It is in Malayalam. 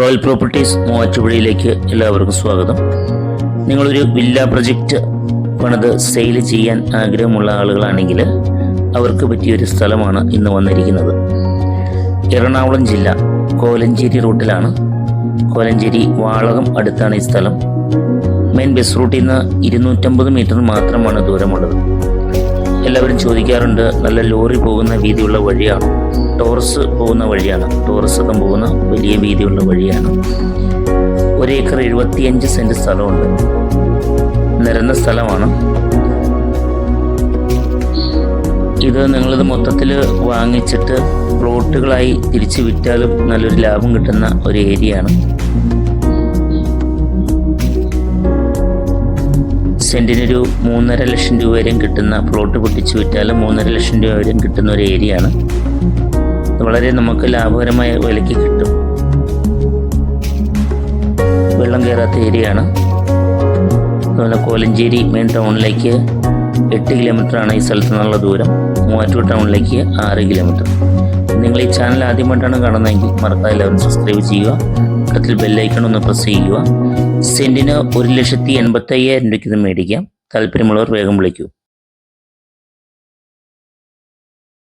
റോയൽ പ്രോപ്പർട്ടീസ് മൂവാറ്റുപുഴയിലേക്ക് എല്ലാവർക്കും സ്വാഗതം. നിങ്ങളൊരു വില്ല പ്രൊജക്റ്റ് പണിത് സെയിൽ ചെയ്യാൻ ആഗ്രഹമുള്ള ആളുകളാണെങ്കിൽ അവർക്ക് പറ്റിയൊരു സ്ഥലമാണ് ഇന്ന് വന്നിരിക്കുന്നത്. എറണാകുളം ജില്ല കോലഞ്ചേരി റൂട്ടിലാണ്. കോലഞ്ചേരി വാളകം അടുത്താണ് ഈ സ്ഥലം. മെയിൻ ബസ് റൂട്ടിൽ നിന്ന് ഇരുന്നൂറ്റമ്പത് മീറ്റർ മാത്രമാണ് ദൂരമുള്ളത്. എല്ലാവരും ചോദിക്കാറുണ്ട് നല്ല ലോറി പോകുന്ന വീതിയുള്ള വഴിയാണ്? ടോറസ് പോകുന്ന വഴിയാണ്. ടോറസ് ഒക്കെ പോകുന്ന വലിയ വീതിയുള്ള വഴിയാണ്. ഒരേക്കർ എഴുപത്തിയഞ്ച് സെന്റ് സ്ഥലമുണ്ട്. നിരന്ന സ്ഥലമാണ്. ഇത് നിങ്ങളിത് മൊത്തത്തിൽ വാങ്ങിച്ചിട്ട് പ്ലോട്ടുകളായി തിരിച്ചു വിറ്റാലും നല്ലൊരു ലാഭം കിട്ടുന്ന ഒരു ഏരിയ ആണ് സെന്റിനൊരു മൂന്നര ലക്ഷം രൂപ വരെയും കിട്ടുന്ന പ്ലോട്ട് പൊട്ടിച്ച് വിറ്റാലും മൂന്നര ലക്ഷം രൂപ വരെയും കിട്ടുന്ന ഒരു ഏരിയ ഇത് വളരെ നമുക്ക് ലാഭകരമായ വിലയ്ക്ക് കിട്ടും. വെള്ളം കയറാത്ത ഏരിയയാണ്. അതുപോലെ കോലഞ്ചേരി മെയിൻ ടൗണിലേക്ക് എട്ട് കിലോമീറ്ററാണ് ഈ സ്ഥലത്ത് നിന്നുള്ള ദൂരം. മൂവാറ്റൂർ ടൗണിലേക്ക് ആറ് കിലോമീറ്റർ. നിങ്ങൾ ഈ ചാനൽ ആദ്യമായിട്ടാണ് കാണുന്നതെങ്കിൽ മറക്കാതെ എല്ലാവരും സബ്സ്ക്രൈബ് ചെയ്യുക. പക്കത്തിൽ ബെല്ലൈക്കൺ ഒന്ന് പ്രസ് ചെയ്യുക. സെന്റിന് ഒരു ലക്ഷത്തി എൺപത്തയ്യായിരം രൂപയ്ക്ക് ഇത് മേടിക്കാം. താല്പര്യമുള്ളവർ വേഗം വിളിക്കൂ.